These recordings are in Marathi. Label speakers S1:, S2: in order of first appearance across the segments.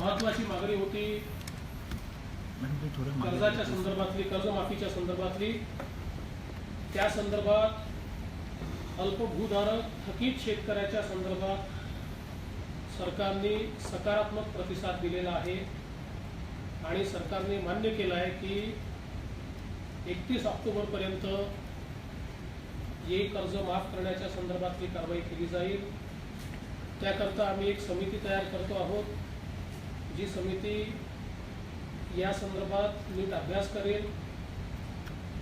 S1: महत्वाची मागणी होती. कर्जाच्या संदर्भातली कर्जमाफीच्या संदर्भातली. त्या संदर्भात अल्पभूधारक थकीत शेतकऱ्याच्या संदर्भात सरकारने सकारात्मक प्रतिसाद दिलेला आहे. आणि सरकारने मान्य केलं आहे की एकतीस ऑक्टोबरपर्यंत हे कर्ज माफ करण्याच्या संदर्भातली कारवाई केली जाईल. त्याकरता आम्ही एक समिती तयार करतो आहोत. जी समिती या संदर्भात नीट अभ्यास करेल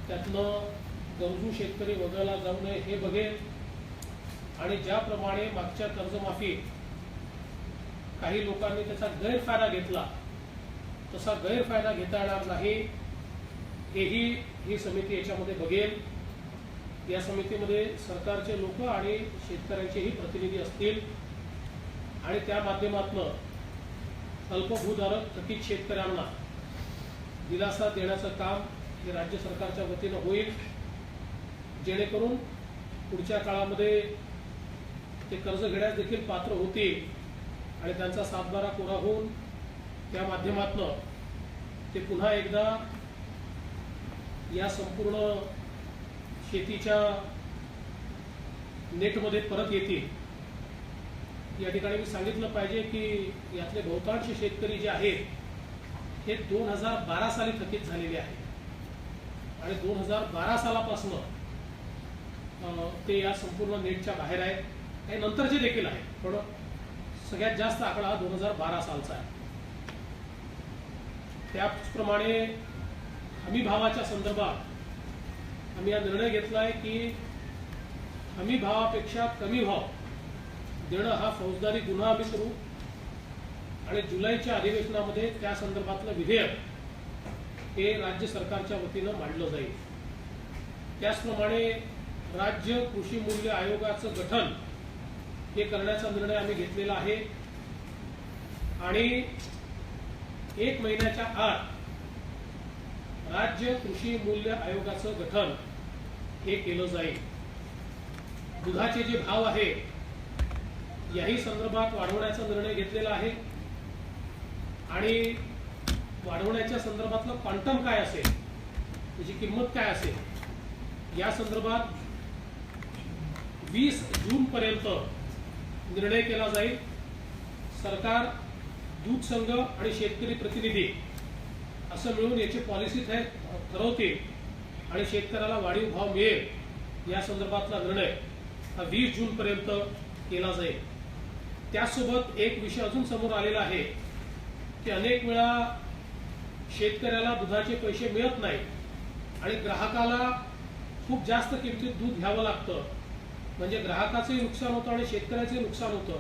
S1: त्यातनं गरजू शेतकरी वगळला जाऊ नये हे बघेल. आणि ज्याप्रमाणे मागच्या कर्जमाफी काही लोकांनी त्याचा गैरफायदा घेतला तसा गैरफायदा घेता येणार नाही हेही ही समिती याच्यामध्ये बघेल. या समितीमध्ये सरकारचे लोक आणि शेतकऱ्यांचेही प्रतिनिधी असतील. आणि त्या माध्यमातून अल्पभूधारक थकीत शेतकऱ्यांना दिलासा देण्याचं काम हे राज्य सरकारच्या वतीनं होईल. जेणेकरून पुढच्या काळामध्ये ते कर्ज घेण्यास देखील पात्र होतील आणि त्यांचा सातबारा कोरा होऊन त्या माध्यमातनं ते पुन्हा एकदा या संपूर्ण शेतीच्या नेटमध्ये परत येतील. या ठिकाणी मी सांगितलं पाहिजे की यातले बहुतांश शेतकरी जे आहेत हे दोन हजार बारा साली थकीत झालेले आहेत. आणि दोन हजार बारा सालापासनं ते या संपूर्ण नेटच्या बाहेर आहेत. नंतर नंतरचे देखील आहेत पण सगळ्यात जास्त आकडा दोन हजार बारा सालचा आहे. त्याचप्रमाणे हमी भावाच्या संदर्भात आम्ही हा निर्णय घेतला आहे की हमी भावापेक्षा कमी भाव देणं हा फौजदारी गुन्हा आम्ही करू. आणि जुलैच्या अधिवेशनामध्ये त्या संदर्भातलं विधेयक हे राज्य सरकारच्या वतीनं मांडलं जाईल. त्याचप्रमाणे राज्य कृषी मूल्य आयोगाचं गठन हे करण्याचा निर्णय आम्ही घेतलेला आहे. आणि एक महिन्याच्या आत राज्य कृषी मूल्य आयोगाचं गठन हे केलं जाईल. दुधाचे जे भाव आहे याही संदर्भात वाढवण्याचा निर्णय घेतलेला आहे. आणि वाढवण्याच्या संदर्भातलं क्वांटम काय असेल? त्याची किंमत काय असेल? या संदर्भात वीस जून पर्यंत निर्णय केला जाईल. सरकार दूध संघ आणि शेतकरी प्रतिनिधी असं मिळून याची पॉलिसी ठरवतील आणि शेतकऱ्याला वाढीव भाव मिळेल या संदर्भातला निर्णय हा वीस जून पर्यंत केला जाईल. त्यासोबत एक विषय अजून समोर आलेला आहे की अनेक वेळा शेतकऱ्याला दुधाचे पैसे मिळत नाही आणि ग्राहकाला खूप जास्त किमतीत दूध घ्यावं लागतं. म्हणजे ग्राहकाचंही नुकसान होतं आणि शेतकऱ्याचंही नुकसान होतं.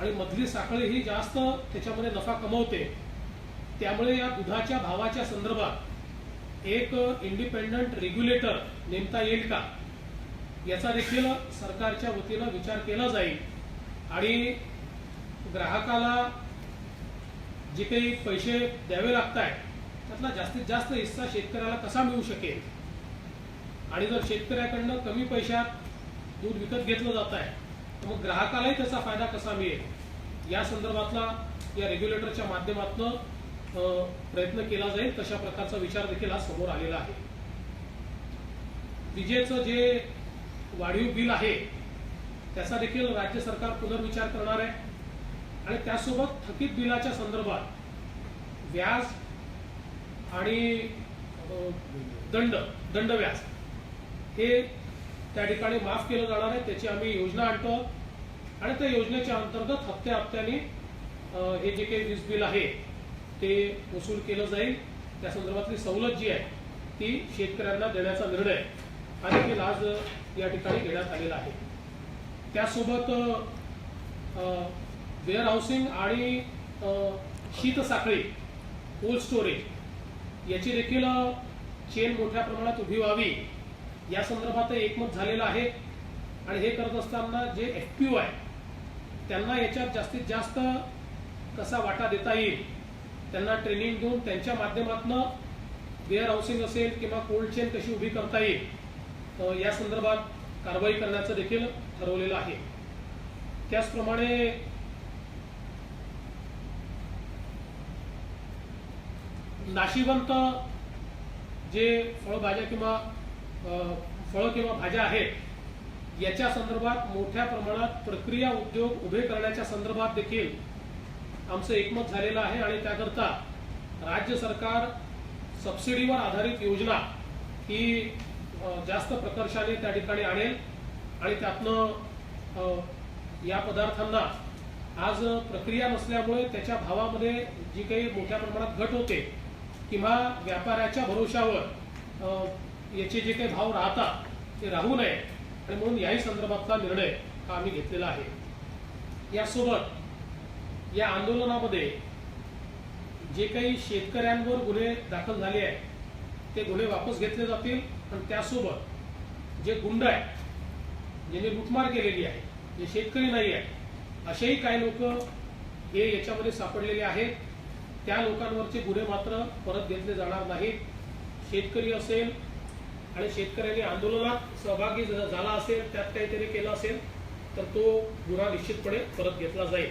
S1: आणि मधली साखळी ही जास्त त्याच्यामध्ये नफा कमवते. त्यामुळे या दुधाच्या भावाच्या संदर्भात एक इंडिपेंडंट रेग्युलेटर नेमता येईल का? याचा देखील सरकारच्या वतीनं विचार केला जाईल. आणि ग्राहकाला जे काही पैसे द्यावे लागत आहेत त्यातला जास्तीत जास्त हिस्सा शेतकऱ्याला कसा मिळू शकेल? आणि जर शेतकऱ्याकडनं कमी पैशात दूध विकत घेतलं जात आहे तर मग ग्राहकालाही त्याचा फायदा कसा मिळेल? या संदर्भातला या रेग्युलेटरच्या माध्यमातून प्रयत्न केला जाईल तशा प्रकारचा विचार देखील आज समोर आलेला आहे. विजेचं जे वाढीव बिल आहे त्याचा देखील राज्य सरकार पुनर्विचार करणार आहे. आणि त्यासोबत थकीत बिलाच्या संदर्भात व्याज आणि दंड दंड व्याज हे त्या ठिकाणी माफ केलं जाणार आहे. त्याची आम्ही योजना आणतो. आणि त्या योजनेच्या अंतर्गत हप्त्या हप्त्याने हे जे काही वीज बिल आहे ते वसूल केलं जाईल. त्या संदर्भातली सवलत जी आहे ती शेतकऱ्यांना देण्याचा निर्णय हा देखील आज या ठिकाणी घेण्यात आलेला आहे. त्यासोबत वेअर हाऊसिंग आणि शीत साखळी कोल्ड स्टोरेज याची देखील चेन मोठ्या प्रमाणात उभी व्हावी. या संदर्भात एकमत झालेलं आहे. आणि हे करत असताना जे एफ पी आहे त्यांना याच्यात जास्तीत जास्त कसा वाटा देता येईल त्यांना ट्रेनिंग देऊन त्यांच्या माध्यमातून वेअर हाऊसिंग असेल किंवा कोल्ड चेन कशी उभी करता येईल या संदर्भात कारवाई करण्याचं देखील ठरवलेलं आहे. त्याचप्रमाणे नाशिवंत जे फळभाज्या किंवा फळं किंवा भाज्या आहेत याच्या संदर्भात मोठ्या प्रमाणात प्रक्रिया उद्योग उभे करण्याच्या संदर्भात देखील आमचं एकमत झालेलं आहे आणि त्याकरता राज्य सरकार सबसिडीवर आधारित योजना ही जास्त प्रकर्षाने त्या ठिकाणी आणेल. आणि त्यातनं या पदार्थांना आज प्रक्रिया नसल्यामुळे त्याच्या भावामध्ये जी काही मोठ्या प्रमाणात घट होते किंवा व्यापाऱ्याच्या भरोशावर याचे जे काही भाव राहतात ते राहू नये. आणि म्हणून याही संदर्भातला निर्णय हा आम्ही घेतलेला आहे. यासोबत या आंदोलनामध्ये जे काही शेतकऱ्यांवर गुन्हे दाखल झाले आहेत ते गुन्हे वापस घेतले जातील. आणि त्यासोबत जे गुंड आहेत ज्यांनी लुटमार केलेली आहे जे शेतकरी नाही आहे असेही काही लोक हे याच्यामध्ये सापडलेले आहेत. त्या लोकांवरचे गुन्हे मात्र परत घेतले जाणार नाहीत. शेतकरी असेल आणि शेतकऱ्यांनी आंदोलनात सहभागी झाला असेल त्यात काहीतरी केलं असेल तर तो गुन्हा निश्चितपणे परत घेतला जाईल.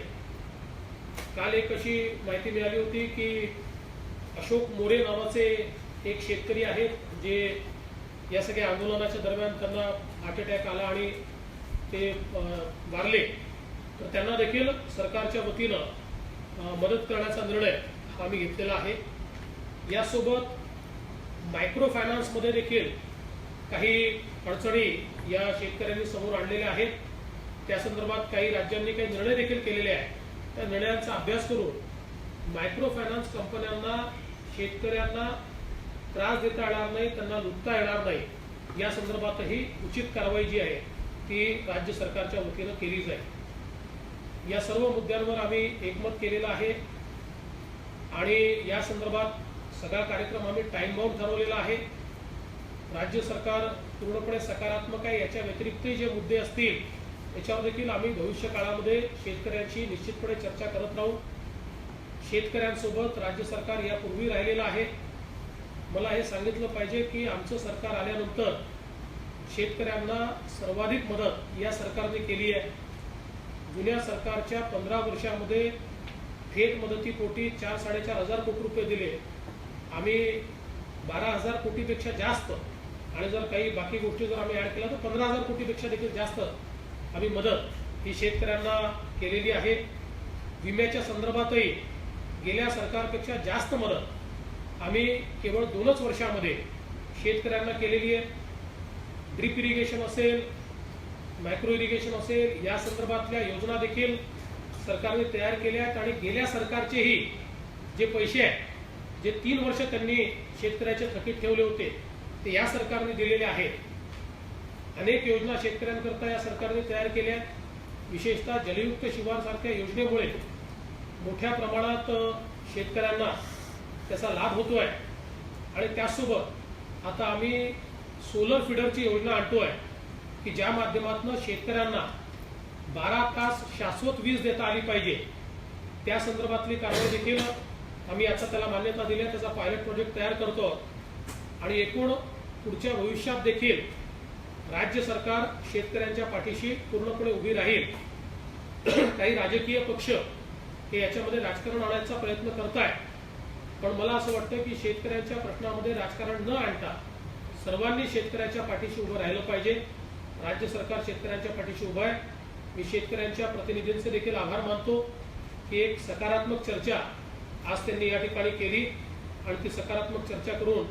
S1: काल एक अशी माहिती मिळाली होती की अशोक मोरे नावाचे एक शेतकरी आहेत जे या सगळ्या आंदोलनाच्या दरम्यान त्यांना हार्ट अटॅक आला आणि ते वारले तर त्यांना देखील सरकारच्या वतीनं मदत करण्याचा निर्णय हा आम्ही घेतलेला आहे. यासोबत मायक्रो फायनान्समध्ये देखील काही अडचणी या शेतकऱ्यांनी समोर आणलेल्या आहेत. त्या संदर्भात काही राज्यांनी काही निर्णय देखील केलेले आहेत. त्या निर्णयांचा अभ्यास करून मायक्रो फायनान्स कंपन्यांना शेतकऱ्यांना त्रास देता येणार नाही त्यांना लुटता येणार नाही. या संदर्भातही उचित कारवाई जी आहे ती राज्य सरकारच्या वतीनं केली जाईल. या सर्व मुद्द्यांवर आम्ही एकमत केलेलं आहे आणि या संदर्भात सगळा कार्यक्रम आम्ही टाईम बाउंड ठरवलेला आहे. राज्य सरकार पूर्णपणे सकारात्मक आहे याच्या व्यतिरिक्त जे मुद्दे असतील याच्यावर देखील आम्ही भविष्य काळामध्ये शेतकऱ्यांशी निश्चितपणे चर्चा करत राहू. शेतकऱ्यांसोबत राज्य सरकार यापूर्वी राहिलेलं आहे. मला हे सांगितलं पाहिजे की आमचं सरकार आल्यानंतर शेतकऱ्यांना सर्वाधिक मदत या सरकारने केली आहे. जुन्या सरकारच्या पंधरा वर्षामध्ये थेट मदतीपोटी चार साडेचार हजार कोटी रुपये दिले. आम्ही बारा हजार कोटीपेक्षा जास्त आणि जर काही बाकी गोष्टी जर आम्ही ॲड केल्या तर पंधरा हजार कोटीपेक्षा देखील जास्त आम्ही मदत ही शेतकऱ्यांना केलेली आहे. विम्याच्या संदर्भातही गेल्या सरकारपेक्षा जास्त मदत आम्ही केवळ दोनच वर्षामध्ये शेतकऱ्यांना केलेली आहे. ड्रीप इरिगेशन असेल मायक्रो इरिगेशन असेल या संदर्भातल्या योजना देखील सरकारने तयार केल्या आहेत आणि गेल्या सरकारचेही जे पैसे आहेत जे तीन वर्ष त्यांनी शेतकऱ्याचे थकीत ठेवले होते ते या सरकारने दिलेले आहेत. अनेक योजना शेतकऱ्यांकरता या सरकारने तयार केल्या आहेत. विशेषतः जलयुक्त शिवारसारख्या योजनेमुळे मोठ्या प्रमाणात शेतकऱ्यांना त्याचा लाभ होतो आहे आणि त्याचसोबत आता आम्ही सोलर फिडरची योजना आणतो आहे की ज्या माध्यमातून शेतकऱ्यांना बारा तास शाश्वत वीज देता आली पाहिजे. त्या संदर्भातली कारवाई देखील आम्ही आता त्याला मान्यता दिली आहे. त्याचा पायलट प्रोजेक्ट तयार करतो. आणि एकूण पुढच्या भविष्यात देखील राज्य सरकार शेतकऱ्यांच्या पाठीशी पूर्णपणे उभी राहील. काही राजकीय पक्ष हे याच्यामध्ये राजकारण आणायचा प्रयत्न करताय पण मला असं वाटतं की शेतकऱ्यांच्या प्रश्नामध्ये राजकारण न आणता सर्वांनी शेतकऱ्याच्या पाठीशी उभं राहिलं पाहिजे. राज्य सरकार शेतकऱ्यांच्या पाठीशी उभं आहे. मी शेतकऱ्यांच्या प्रतिनिधींचे देखील आभार मानतो की एक सकारात्मक चर्चा आज त्यांनी या ठिकाणी केली आणि ती सकारात्मक चर्चा करून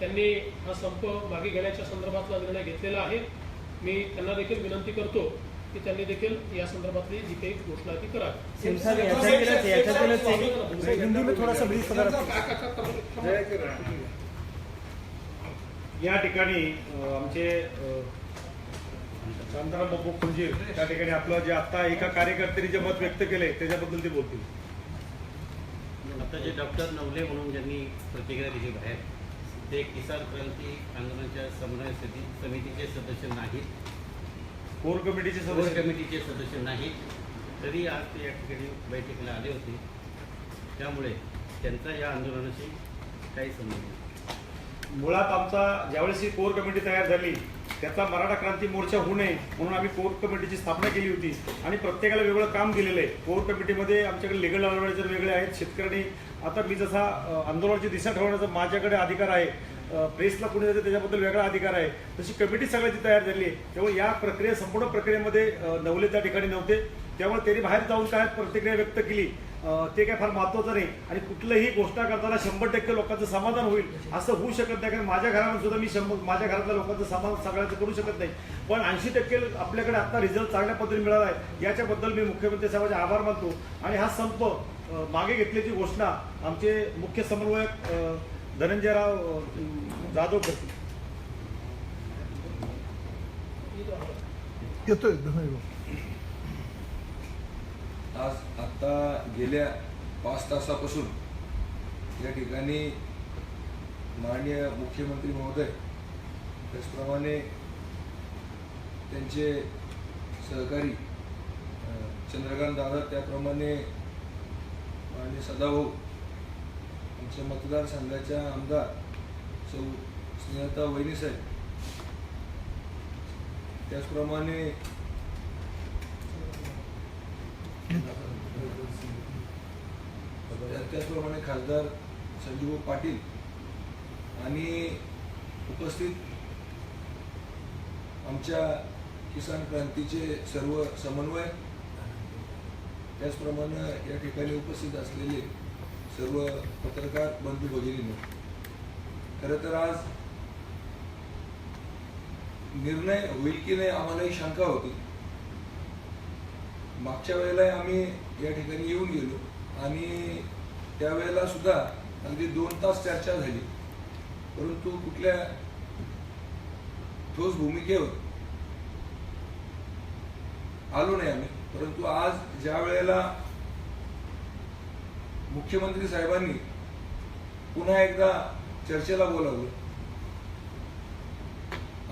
S1: त्यांनी हा संप मागे घेण्याच्या संदर्भातला निर्णय घेतलेला आहे. मी त्यांना देखील विनंती करतो की त्यांनी देखील या संदर्भातली जी काही घोषणा ती करावी.
S2: या ठिकाणी आमचे शांताराम बापू खुंजीर त्या ठिकाणी आपलं जे आता एका कार्यकर्त्यांनी जे मत व्यक्त केले त्याच्याबद्दल ते बोलतील.
S3: आता जे डॉक्टर नवले म्हणून ज्यांनी प्रतिक्रिया दिली बाहेर ते किसान क्रांती आंदोलनाच्या समन्वय समिती समितीचे सदस्य नाहीत.
S2: कोर कमिटीचे
S3: कोर
S2: सदस्य
S3: कमिटीचे सदस्य नाहीत. तरी आज ते या ठिकाणी बैठकीला आले होते. त्यामुळे त्यांचा या आंदोलनाशी काही संबंध नाही.
S2: मुळात आमचा ज्यावेळेस ही कोर कमिटी तयार झाली त्याचा मराठा क्रांती मोर्चा होऊ नये म्हणून आम्ही कोर कमिटीची स्थापना केली होती. आणि प्रत्येकाला वेगळं काम दिलेलं आहे. कोर कमिटीमध्ये आमच्याकडे लिगल ऑर्गनायझर वेगळे आहेत शेतकऱ्यांनी. आता मी जसा अ, आंदोलनाची दिशा ठरवण्याचा माझ्याकडे अधिकार आहे प्रेसला कुणी जाते त्याच्याबद्दल वेगळा अधिकार आहे. तशी कमिटी सगळ्याची तयार झाली आहे. त्यामुळे या प्रक्रिया संपूर्ण प्रक्रियेमध्ये नवले त्या ठिकाणी नव्हते. त्यामुळे त्यांनी बाहेर जाऊन काय प्रतिक्रिया व्यक्त केली ते काय फार महत्वाचं नाही. आणि कुठलंही घोषणा करताना शंभर टक्के लोकांचं समाधान होईल असं होऊ शकत नाही. कारण माझ्या घरामध्ये सुद्धा मी शंभर माझ्या घरातल्या लोकांचं समाधान सगळ्यांचं करू शकत नाही. पण ऐंशी टक्के आपल्याकडे आता रिझल्ट चांगल्या पद्धतीने मिळाला आहे. याच्याबद्दल मी मुख्यमंत्री साहेबांचे आभार मानतो. आणि हा संप मागे घेतल्याची घोषणा आमचे मुख्य समन्वयक धनंजयराव जाधव करतील.
S4: येतोय
S5: आज आत्ता गेल्या पाच तासापासून या ठिकाणी माननीय मुख्यमंत्री महोदय त्याचप्रमाणे त्यांचे सहकारी चंद्रकांत दादा त्याप्रमाणे माननीय सदाभाऊ आमच्या मतदारसंघाच्या आमदार सौ स्नेहता वहिनीसाहेब त्याचप्रमाणे त्याचप्रमाणे खासदार संजीव पाटील आणि उपस्थित आमच्या किसान क्रांतीचे सर्व समन्वय त्याचप्रमाणे या ठिकाणी उपस्थित असलेले सर्व पत्रकार बंधू भगिनींनो खरं तर आज निर्णय होईल की नाही आम्हालाही शंका होती. मागच्या वेळेला आम्ही या ठिकाणी येऊन गेलो आणि त्यावेळेला सुद्धा अगदी दोन तास चर्चा झाली. परंतु कुठल्या ठोस भूमिकेवर आलो नाही आम्ही. परंतु आज ज्या वेळेला मुख्यमंत्री साहेबांनी पुन्हा एकदा चर्चेला बोलावलं.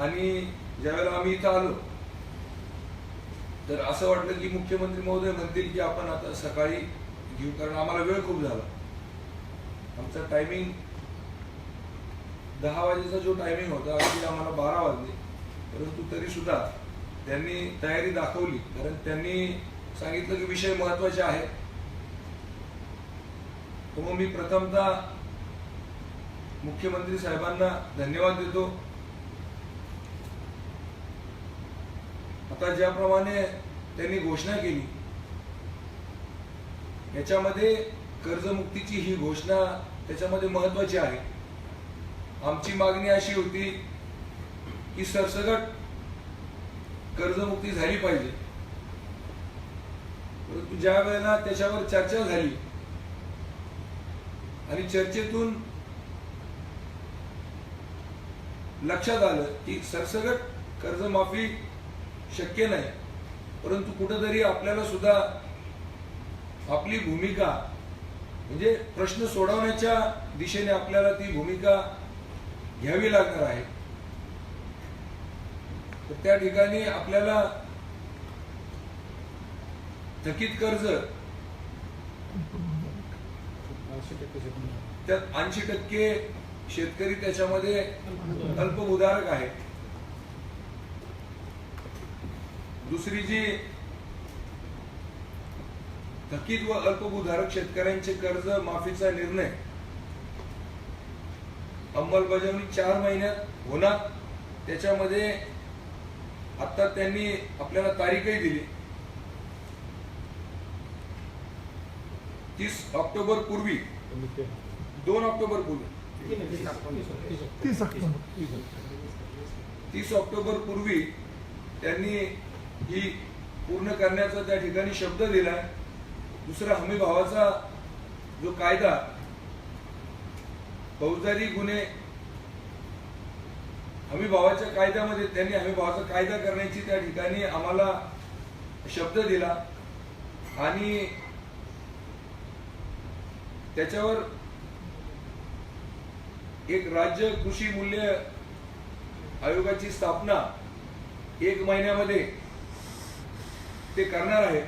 S5: आणि ज्यावेळेला आम्ही इथं आलो तर असं वाटलं की मुख्यमंत्री महोदय म्हणतील की आपण आता सकाळी घेऊ कारण आम्हाला वेळ खूप झाला. आमचा टायमिंग दहा वाजेचा जो टायमिंग होता अगदी आम्हाला बारा वाजले. परंतु तरी सुद्धा त्यांनी तयारी दाखवली कारण त्यांनी सांगितलं की विषय महत्त्वाचे आहेत. तर मग मी प्रथमतः मुख्यमंत्री साहेबांना धन्यवाद देतो. आता ज्याप्रमाणे त्यांनी घोषणा केली याच्यामध्ये कर्जमुक्तीची ही घोषणा त्याच्यामध्ये महत्वाची आहे. आमची मागणी अशी होती की सरसगट कर्जमुक्ती झाली पाहिजे. परंतु ज्या वेळेला त्याच्यावर चर्चा झाली आणि चर्चेतून लक्षात आलं की सरसगट कर्जमाफी शक्य नाही. परंतु कुठंतरी आपल्याला सुद्धा आपली भूमिका म्हणजे प्रश्न सोडवण्याच्या दिशेने आपल्याला ती भूमिका घ्यावी लागणार आहे. तर त्या ठिकाणी आपल्याला थकीत कर्ज त्यात ऐंशी टक्के शेतकरी त्याच्यामध्ये अल्पभूधारक आहे दुसरी जी थकीत व अल्पभूधारक शेतकऱ्यांचे कर्ज माफीचा निर्णय. अंमलबजावणी चार महिन्यात होणार. त्याच्यामध्ये आता त्यांनी आपल्याला तारीखही दिली. तीस ऑक्टोबर पूर्वी. दोन ऑक्टोबर पूर्वी.
S4: तीस ऑक्टोबर
S5: तीस ऑक्टोबर पूर्वी त्यांनी ही पूर्ण करण्याचा त्या ठिकाणी शब्द दिलाय दुसरा हमी भावाचा जो कायदा फौजदारी गुन्हे हमी भावाच्या कायद्यामध्ये त्यांनी हमी भावाचा कायदा करण्याची त्या ठिकाणी आम्हाला शब्द दिला. आणि त्याच्यावर एक राज्य कृषी मूल्य आयोगाची स्थापना एक महिन्यामध्ये ते करणार आहे.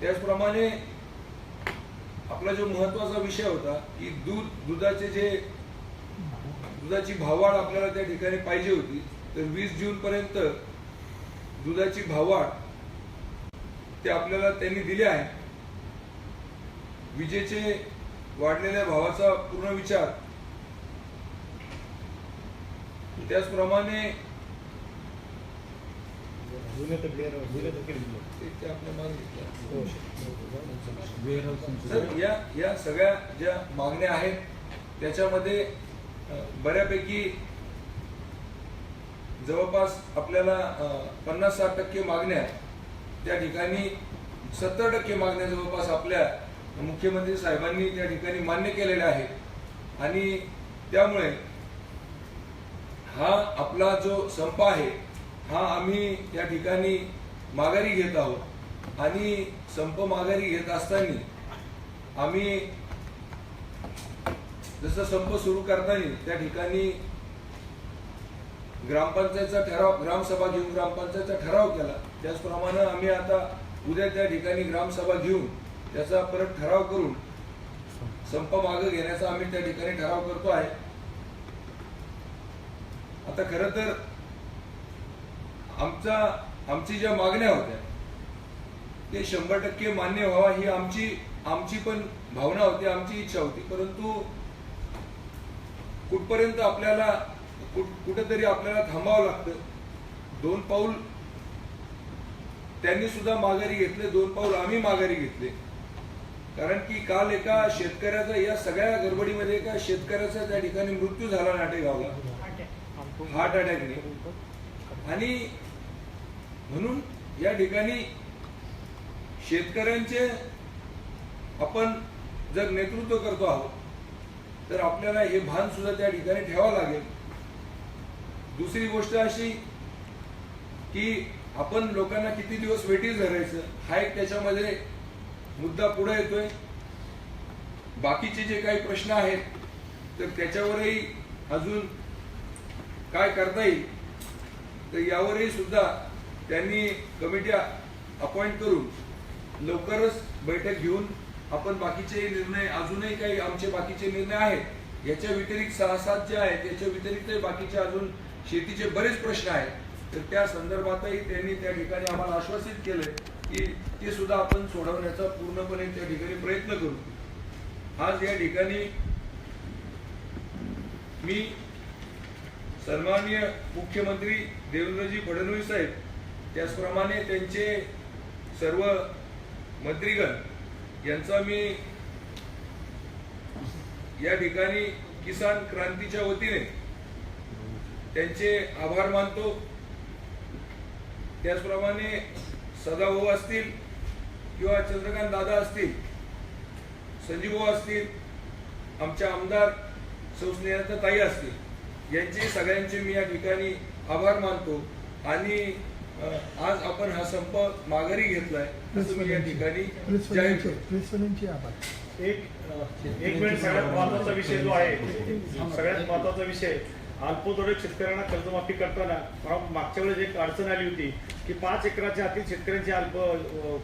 S5: त्याचप्रमाणे आपला जो महत्त्वाचा विषय होता की दूध दुधाचे जे दुधाची भाववाढ आपल्याला त्या ठिकाणी पाहिजे होती तर वीस जून पर्यंत दुधाची भाववाढ ते आपल्याला त्यांनी दिले आहे. विजेचे वाढलेल्या भावाचा पूर्ण विचार. त्याचप्रमाणे या या सगळ्या ज्या मागण्या आहेत त्याच्यामध्ये बऱ्यापैकी जवळपास आपल्याला पन्नास साठ टक्के मागण्या त्या ठिकाणी सत्तर टक्के मागण्या जवळपास आपल्या मुख्यमंत्री साहेबांनी त्या ठिकाणी मान्य केलेले आहेत आणि त्यामुळे हा आपला जो संप आहे हा आम्ही या ठिकाणी माघारी घेत आहोत. आणि संप माघारी घेत असताना आम्ही जसं संप सुरू करताना त्या ठिकाणी ग्रामपंचायतचा ठराव ग्रामसभा घेऊन ग्रामपंचायतचा ठराव केला. त्याचप्रमाणे आम्ही आता उद्या त्या ठिकाणी ग्रामसभा घेऊन त्याचा परत ठराव करून संप मागे घेण्याचा आम्ही त्या ठिकाणी ठराव करतो आहे. आता खर तर आमचा आमची ज्या मागण्या होत्या ते शंभर टक्के मान्य व्हावा ही आमची आमची पण भावना होती आमची इच्छा होती. परंतु कुठपर्यंत आपल्याला कुठ- कुठेतरी आपल्याला थांबावं लागतं. दोन पाऊल त्यांनी सुद्धा माघारी घेतले दोन पाऊल आम्ही माघारी घेतले. कारण की काल एका शेतकऱ्याचा या सगळ्या गडबडीमध्ये एका शेतकऱ्याचा त्या ठिकाणी मृत्यू झाला नाटेगावला. हार्ट अटॅकने आणि म्हणून या ठिकाणी शेतकऱ्यांचे आपण जर नेतृत्व करतो आहोत तर आपल्याला हे भान सुद्धा त्या ठिकाणी ठेवावं लागेल. दुसरी गोष्ट अशी की आपण लोकांना किती दिवस वेटीस धरायचं हा एक त्याच्यामध्ये मुद्दा पुढे येतोय. बाकीचे जे काही प्रश्न आहेत तर त्याच्यावरही अजून काय करता येईल तर यावरही सुद्धा त्यांनी कमिट्या अपॉइंट करून लवकरच बैठक घेऊन आपण बाकीचे निर्णय अजूनही काही आमचे बाकीचे निर्णय आहेत याच्या व्यतिरिक्त सहा सात जे आहेत याच्या व्यतिरिक्त बाकीचे अजून शेतीचे बरेच प्रश्न आहेत. तर त्या संदर्भातही त्यांनी त्या ठिकाणी आम्हाला आश्वासित केलंय. की ते सुद्धा आपण सोडवण्याचा पूर्णपणे त्या ठिकाणी प्रयत्न करू. आज या ठिकाणी मी सन्माननीय मुख्यमंत्री देवेंद्रजी फडणवीस साहेब त्याचप्रमाणे त्यांचे सर्व मंत्रीगण यांचा मी या ठिकाणी किसान क्रांतीच्या वतीने त्यांचे आभार मानतो. त्याचप्रमाणे सदाभाऊ असतील किंवा चंद्रकांत दादा असतील संजीवभाऊ असतील आमच्या आमदार सौ ताई असतील यांचे सगळ्यांचे मी या ठिकाणी आभार मानतो. आणि आज आपण हा संप माघारी घेतलाय असं मी या ठिकाणी जाहीर करतो.
S4: प्रिन्सिपलांचे आभार.
S2: एक एक मिनिट सगळ्यात महत्त्वाचा विषय जो आहे सगळ्यात महत्त्वाचा विषय अल्पधोरक शेतकऱ्यांना कर्जमाफी करताना मागच्या वेळेस एक अडचण आली होती की पाच एकराच्या आतील शेतकऱ्यांची अल्प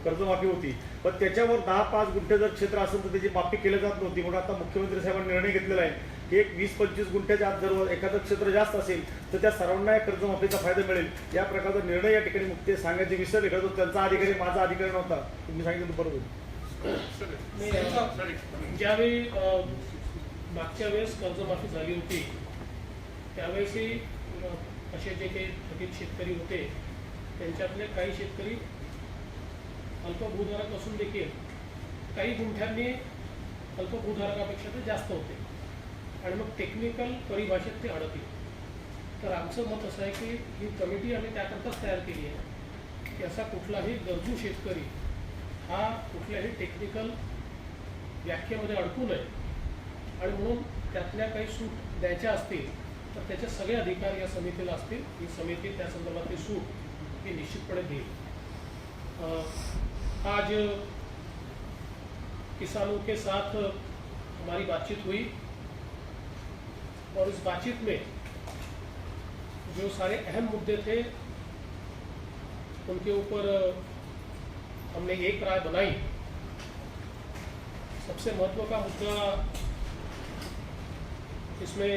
S2: कर्जमाफी होती. पण त्याच्यावर दहा पाच गुंठे जर क्षेत्र असेल तर त्याची माफी केली जात नव्हती. म्हणून आता मुख्यमंत्री साहेबांनी निर्णय घेतलेला आहे की एक वीस पंचवीस गुंठ्याच्या आत जर एखादं क्षेत्र जास्त असेल तर त्या सर्वांना या कर्जमाफीचा फायदा मिळेल. या प्रकारचा निर्णय या ठिकाणी मुख्य सांगायचे विसरले का तो त्यांचा अधिकारी माझा अधिकारी नव्हता. तुम्ही सांगितलं तर बरोबर.
S1: ज्यावेळी मागच्या वेळेस कर्जमाफी झाली होती त्यावेळेसही असे जे काही थकीत शेतकरी होते त्यांच्यातले काही शेतकरी अल्पभूधारक असून देखील काही गुंठ्यांनी अल्पभूधारकापेक्षा ते जास्त होते. आणि मग टेक्निकल परिभाषेत ते अडकले. तर आमचं मत असं आहे की ही कमिटी आम्ही त्याकरताच तयार केली आहे की असा कुठलाही गरजू शेतकरी हा कुठल्याही टेक्निकल व्याख्येमध्ये अडकू नये. आणि म्हणून त्यातल्या काही सूट द्यायच्या असतील त्याचे सगळे अधिकार या समितीला असतील. समिती संदर्भातली सूट ही निश्चितपणे देईल. आज किसानों के साथ हमारी बातचीत हुई. और उस बातचीत में जो सारे अहम मुद्दे थे, उनके ऊपर हमने एक राय बनाई. सबसे महत्व का मुद्दा इसमें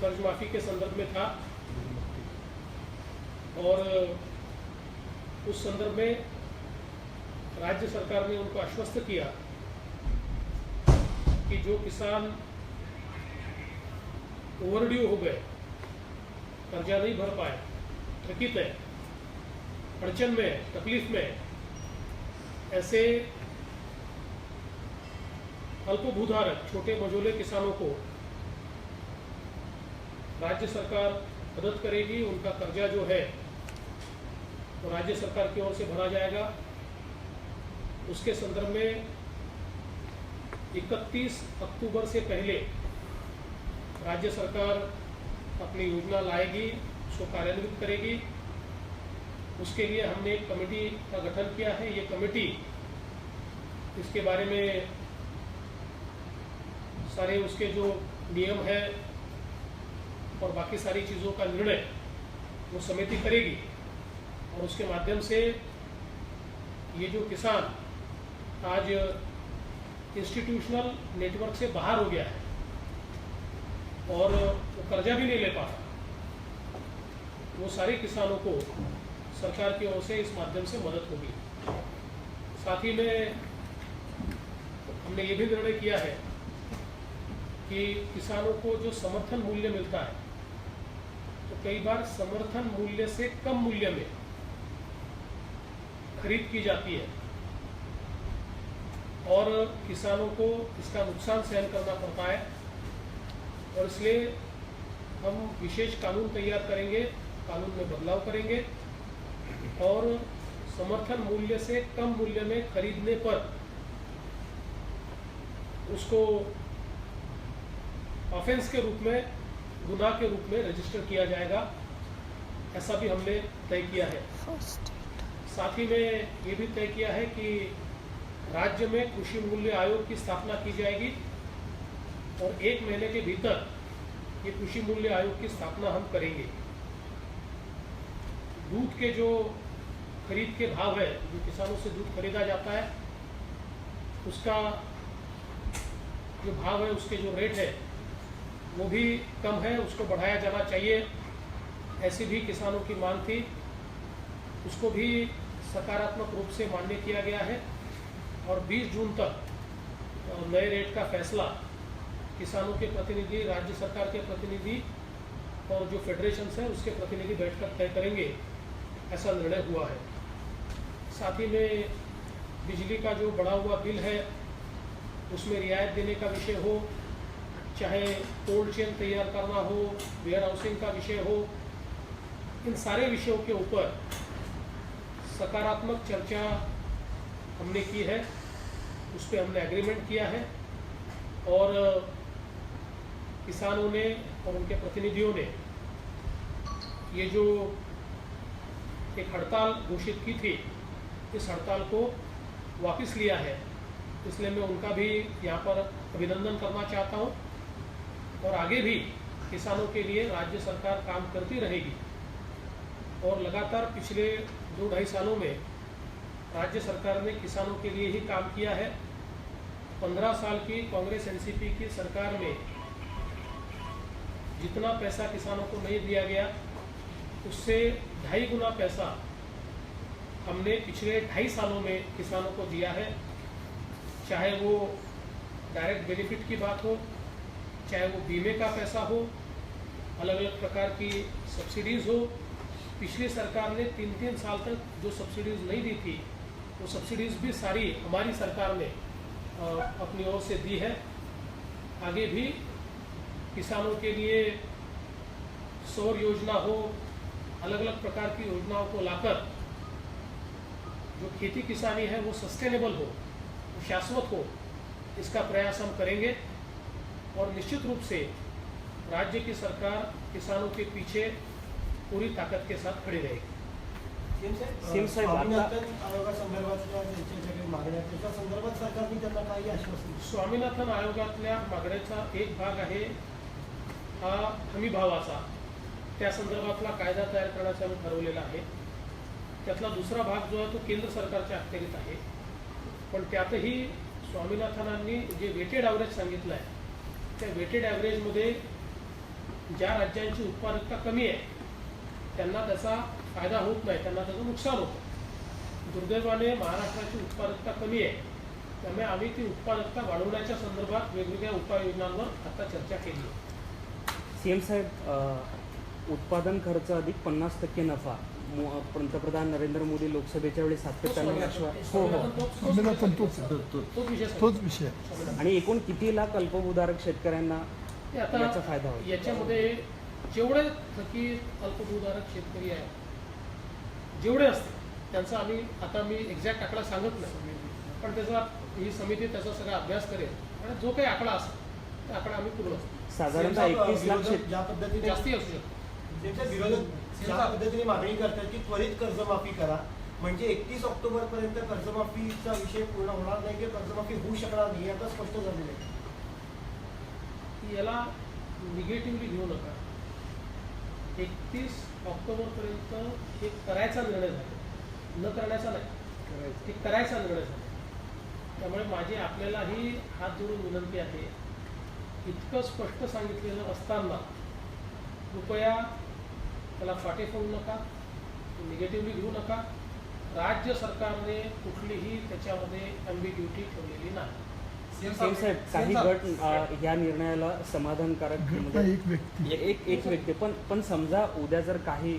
S1: कर्ज माफ़ी के संदर्भ में था। और, उस संदर्भ में राज्य सरकार ने उनको आश्वस्त किया कि जो किसान ओवरड्यू हो गए, कर्जा नहीं भर पाए, थकित है, अड़चन में, तकलीफ़ में, ऐसे अल्पभूधारक, छोटे मझोले किसानों को राज्य सरकार मदद करेगी, उनका कर्जा जो है, वो राज्य सरकार की ओर से भरा जाएगा। उसके संदर्भ में 31 अक्टूबर से पहले राज्य सरकार अपनी योजना लाएगी, उसको कार्यान्वित करेगी। उसके लिए हमने एक कमेटी का गठन किया है। ये कमेटी, इसके बारे में सारे उसके जो नियम है और बाकी सारी चीज़ों का निर्णय वो समिति करेगी। और उसके माध्यम से ये जो किसान आज इंस्टीट्यूशनल नेटवर्क से बाहर हो गया है और वो कर्जा भी नहीं ले पा रहा, वो सारे किसानों को सरकार की ओर से इस माध्यम से मदद होगी। साथ ही में हमने ये भी निर्णय किया है कि किसानों को जो समर्थन मूल्य मिलता है कई बार समर्थन मूल्य से कम मूल्य में खरीद की जाती है और किसानों को इसका नुकसान सहन करना पड़ता है। और इसलिए हम विशेष कानून तैयार करेंगे, कानून में बदलाव करेंगे और समर्थन मूल्य से कम मूल्य में खरीदने पर उसको ऑफेंस के रूप में गुनाह के रूप में रजिस्टर किया जाएगा। ऐसा भी हमने तय किया है। साथ ही में ये भी तय किया है कि राज्य में कृषि मूल्य आयोग की स्थापना की जाएगी और एक महीने के भीतर ये कृषि मूल्य आयोग की स्थापना हम करेंगे। दूध के जो खरीद के भाव है जो किसानों से दूध खरीदा जाता है उसका जो भाव है उसके जो रेट है वो भी कम है, उसको बढ़ाया जाना चाहिए। ऐसी भी किसानों की मांग थी। उसको भी सकारात्मक रूप से मान्य किया गया है और 20 जून तक नए रेट का फैसला किसानों के प्रतिनिधि, राज्य सरकार के प्रतिनिधि और जो फेडरेशन है, उसके प्रतिनिधि बैठकर तय करेंगे। ऐसा निर्णय हुआ है। साथ ही में बिजली का जो बढ़ा हुआ बिल है, उसमें रियायत देने का विषय हो चाहे कोल्ड चेन तैयार करना हो वेयर हाउसिंग का विषय हो, इन सारे विषयों के ऊपर सकारात्मक चर्चा हमने की है, उस पर हमने एग्रीमेंट किया है और, किसानों ने और उनके प्रतिनिधियों ने ये जो एक हड़ताल घोषित की थी, इस हड़ताल को वापस लिया है, इसलिए मैं उनका भी यहाँ पर अभिनंदन करना चाहता हूँ। और आगे भी किसानों के लिए राज्य सरकार काम करती रहेगी। और लगातार पिछले दो ढाई सालों में राज्य सरकार ने किसानों के लिए ही काम किया है। पंद्रह साल की कांग्रेस एनसीपी की सरकार में जितना पैसा किसानों को नहीं दिया गया, उससे ढाई गुना पैसा हमने पिछले ढाई सालों में किसानों को दिया है। चाहे वो डायरेक्ट बेनिफिट की बात हो चाहे वो बीमे का पैसा हो अलग अलग प्रकार की सब्सिडीज़ हो, पिछली सरकार ने तीन तीन साल तक जो सब्सिडीज़ नहीं दी थी, वो सब्सिडीज़ भी सारी हमारी सरकार ने अपनी ओर से दी है। आगे भी किसानों के लिए सौर योजना हो अलग अलग प्रकार की योजनाओं को लाकर जो खेती किसानी है वो सस्टेनेबल हो, वो शाश्वत हो, इसका प्रयास हम करेंगे। और निश्चित रूप से राज्य की सरकार किसानों के पीछे पूरी ताकद के साथ खड़ी रहेगी?
S6: स्वामीनाथन
S1: आयोगातल्या मागण्याचा एक भाग आहे हा हमी भावाचा त्या संदर्भातला कायदा तयार करण्याचा आम्ही ठरवलेला आहे. त्यातला दुसरा भाग जो आहे तो केंद्र सरकारच्या अखत्यारीत आहे. पण त्यातही स्वामीनाथनांनी जे वेटेड ॲव्हरेज सांगितलं आहे त्या वेटेड ॲव्हरेजमध्ये ज्या राज्यांची उत्पादकता कमी आहे त्यांना त्याचा फायदा होत नाही त्यांना त्याचं नुकसान होतं. दुर्दैवाने महाराष्ट्राची उत्पादकता कमी आहे त्यामुळे आम्ही ती उत्पादकता वाढवण्याच्या संदर्भात वेगवेगळ्या उपाययोजनांवर आता चर्चा केली आहे.
S4: सीएम साहेब उत्पादन खर्च अधिक पन्नास टक्के नफा. पंतप्रधान नरेंद्र मोदी लोकसभेच्या वेळी सातत्याने हो हो
S7: तोच आहे.
S1: विषय
S7: तोच विषय आहे.
S1: स्वामीनाथन.
S4: आणि एकूण किती लाख अल्पभूधारक शेतकऱ्यांना याचा फायदा होईल.
S1: याच्यामध्ये जेवढे थकीत अल्पभूधारक शेतकरी आहेत जेवढे असतील त्यांचा आम्ही आता मी एक्झॅक्ट आकडा सांगत नाही पण त्याचा ही समिती त्याचा सगळा अभ्यास करेल आणि जो काही आकडा असेल त्या आकडा आम्ही पूर्ण
S4: साधारणतः एकतीस लाख
S6: ज्या पद्धतीने
S1: जास्ती असू शकतो
S6: त्यांच्या विरोधक ज्या पद्धतीने मागणी करतात की त्वरित कर्जमाफी करा. म्हणजे एकतीस ऑक्टोबर पर्यंत कर्जमाफीचा विषय पूर्ण होणार नाही किंवा कर्जमाफी होऊ शकणार नाही हे आता स्पष्ट झालेलं आहे.
S1: की याला निगेटिव्हली घेऊ नका. एकतीस ऑक्टोबरपर्यंत हे करायचा निर्णय झाला. न करण्याचा नाही. हे करायचा निर्णय झाला. त्यामुळे माझी आपल्यालाही हात जोडून विनंती आहे. इतकं स्पष्ट सांगितलेलं असताना कृपया त्याला फाटे फोडू नका निगेटिव्हली घेऊ नका. राज्य सरकारने कुठलीही त्याच्यामध्ये अम्बिग्युटी ठेवलेली नाही.
S4: सीएम साहेब काही गट या निर्णयाला समाधानकारक म्हणजे
S7: एक व्यक्ती.
S4: एक एक व्यक्ती. पण पण समजा उद्या जर काही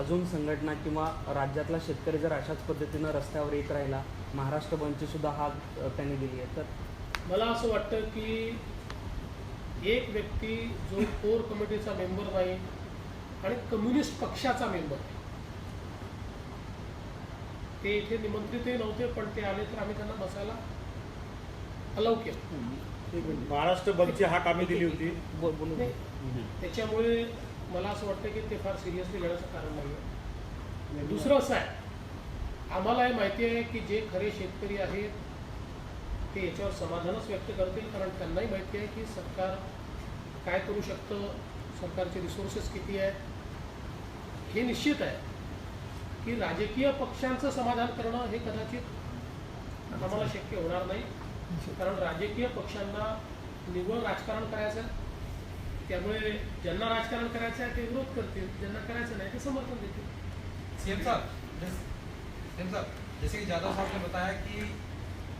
S4: अजून संघटना किंवा राज्यातला शेतकरी जर अशाच पद्धतीनं रस्त्यावर येत राहिला महाराष्ट्र बंदची सुद्धा अ, त्यांनी दिली आहे तर?
S1: मला असं वाटतं की एक व्यक्ती जो कोर कमिटीचा मेंबर नाही आणि कम्युनिस्ट पक्षाचा मेंबर आहे ते इथे निमंत्रितही नव्हते पण ते आले तर आम्ही त्यांना बसायला अलाव केलं.
S2: महाराष्ट्र बंदची हाक आम्ही दिली होती.
S1: त्याच्यामुळे मला असं वाटतं की ते फार सिरियसली घेण्याचं कारण नाही आहे दुसरं असं आहे आम्हाला हे माहिती आहे की जे खरे शेतकरी आहेत ते याच्यावर समाधानच व्यक्त करतील कारण त्यांनाही माहिती आहे की सरकार काय करू शकतं सरकारचे रिसोर्सेस किती आहेत? हे निश्चित आहे की राजकीय पक्षांचं समाधान करणं हे कदाचित आम्हाला शक्य होणार नाही. कारण राजकीय पक्षांना निव्वळ राजकारण करायचं आहे. त्यामुळे ज्यांना राजकारण करायचं आहे ते विरोध करतील. ज्यांना करायचं नाही ते समर्थन देतील.
S8: सीएम साहब सीएम साहब जैसे कि यादव साहब ने बताया कि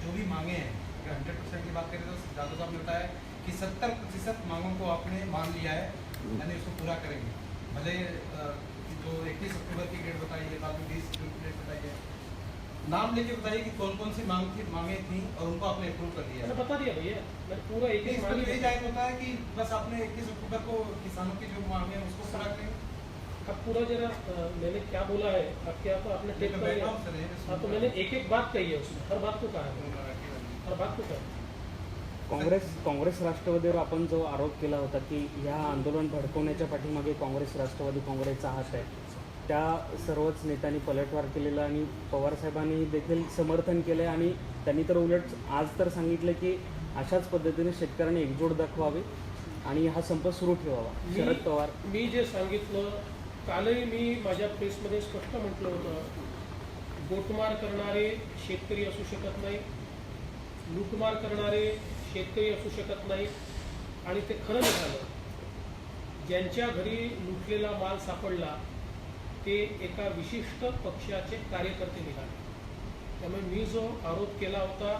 S8: जो भी मांगे हैं अगर हंड्रेड परसेंट की बात करें तो यादव साहब ने बताया कि सत्तर प्रतिशत मांगों को आपने मान लिया है। यानी उसको पूरा करेंगे। भले जो इक्कीस अक्टूबर की डेट बताई है बाद में बीस जून की डेट बताई है। नाम लेके बताइए कि कौन कौन सी मांग थी मांगे थी और उनको आपने अप्रूव कर दिया। है
S1: बता दिया भैया। मैं पूरा एक
S8: तो यही ज़ाहिर होता है कि बस आपने इक्कीस अक्टूबर को किसानों की जो मांगे हैं उसको पूरा करेंगे
S1: अब पूरा जरा मैंने क्या बोला है अब क्या तो आपने टेप कर लिया
S8: हूँ पे
S1: हाँ तो मैंने एक एक बात कही है उसमें हर बात को कहा है। हर बात को कहा
S4: काँग्रेस काँग्रेस राष्ट्रवादीवर आपण जो आरोप केला होता की ह्या आंदोलन भडकवण्याच्या पाठीमागे काँग्रेस राष्ट्रवादी काँग्रेसचा हात आहे. त्या सर्वच नेत्यांनी पलटवार केलेला आणि पवारसाहेबांनी देखील समर्थन केलं आणि त्यांनी तर उलट आज तर सांगितलं की अशाच पद्धतीने शेतकऱ्यांनी एकजूट दाखवावी आणि हा संप सुरू ठेवावा. शरद पवार.
S1: मी जे सांगितलं कालही मी माझ्या प्रेसमध्ये स्पष्ट म्हटलं होतं गोटमार करणारे शेतकरी असू शकत नाही लूटमार करणारे शेतकरी असू शकत नाही आणि ते खरं निघालं. ज्यांच्या घरी लुटलेला माल सापडला ते एका विशिष्ट पक्षाचे कार्यकर्ते निघाले. त्यामुळे मी जो आरोप केला होता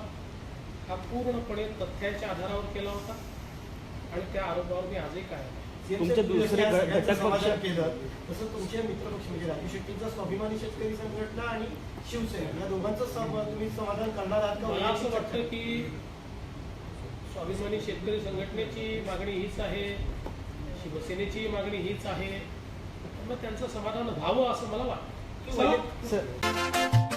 S1: हा पूर्णपणे तथ्यांच्या आधारावर केला होता आणि त्या आरोपावर मी आजही काय आहे.
S4: तुमचे दुसरे घटक पक्ष-
S6: समाधान केलं तसं तुमचे मित्रपक्ष म्हणजे राजू शेट्टींचा स्वाभिमानी शेतकरी संघटना आणि शिवसेना या दोघांचं तुम्ही समाधान करणार आहात का?
S1: मला असं वाटतं की स्वाभिमानी शेतकरी संघटनेची मागणी हीच आहे शिवसेनेची मागणी हीच आहे. मग त्यांचं समाधान व्हावं असं मला वाटतं.